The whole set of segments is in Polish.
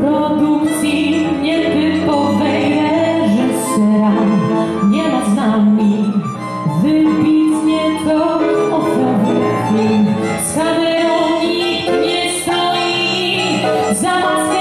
produkcji nietypowej reżysera. Nie ma z nami Someone's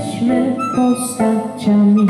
jesteśmy postaciami.